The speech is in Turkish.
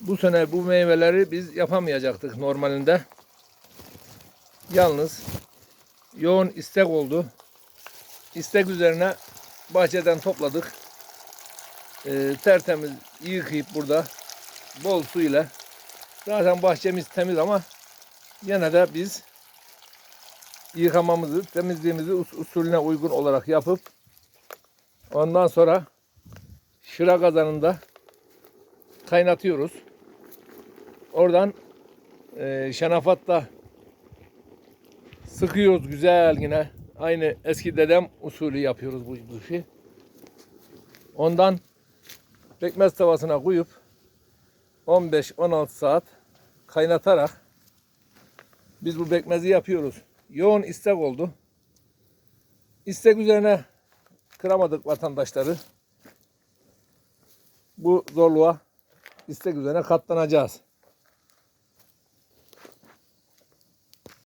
Bu sene bu meyveleri biz yapamayacaktık normalinde. Yalnız yoğun istek oldu. İstek üzerine bahçeden topladık. Ee, tertemiz yıkayıp burada bol su ile zaten bahçemiz temiz ama yine de biz yıkamamızı, temizliğimizi us- usulüne uygun olarak yapıp ondan sonra şıra kazanında kaynatıyoruz. Oradan e, şanafatta sıkıyoruz güzel yine. Aynı eski dedem usulü yapıyoruz bu, işi. Ondan pekmez tavasına koyup 15-16 saat kaynatarak biz bu pekmezi yapıyoruz. Yoğun istek oldu. İstek üzerine kıramadık vatandaşları. Bu zorluğa istek üzerine katlanacağız.